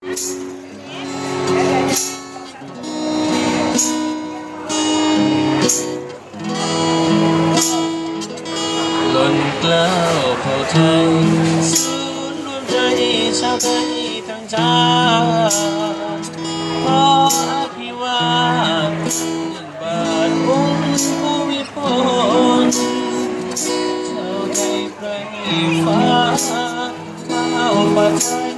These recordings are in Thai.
ล้นเกล้าวเผ่าไทยศูนย์รวมใจชาวไทยทั้งชาติขออภิวาทหนึ่งบาทองค์ภูมิพลชาวไทยไพรฟ้าข้าวปัจจัย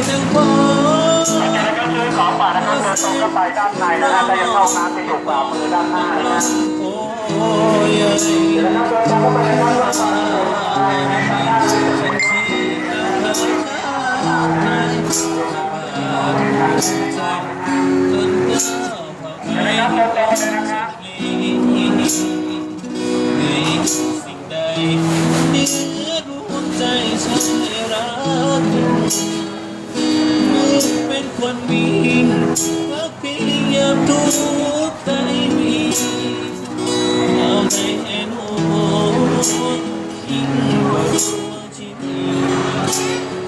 ไทยทั้งปวงก็ซื้อของฝากนะครับเดินตรงเข้าไปด้านในนะครับแต่ยังเข้าน้ำจะอยู่ขวามือด้านหน้านะครับโอ้ยนะครับเดินตรงเข้าไปในด้านหน้าจนเก้าวผ่านไปนะครับเดินตรงเลยนะครับมีสิ่งใดเหนือดวงใจชายรักมึ งเป็นคนมีรักพยายามทุกใจมีเอาในแอนโอยิ่งกว่าชีวิต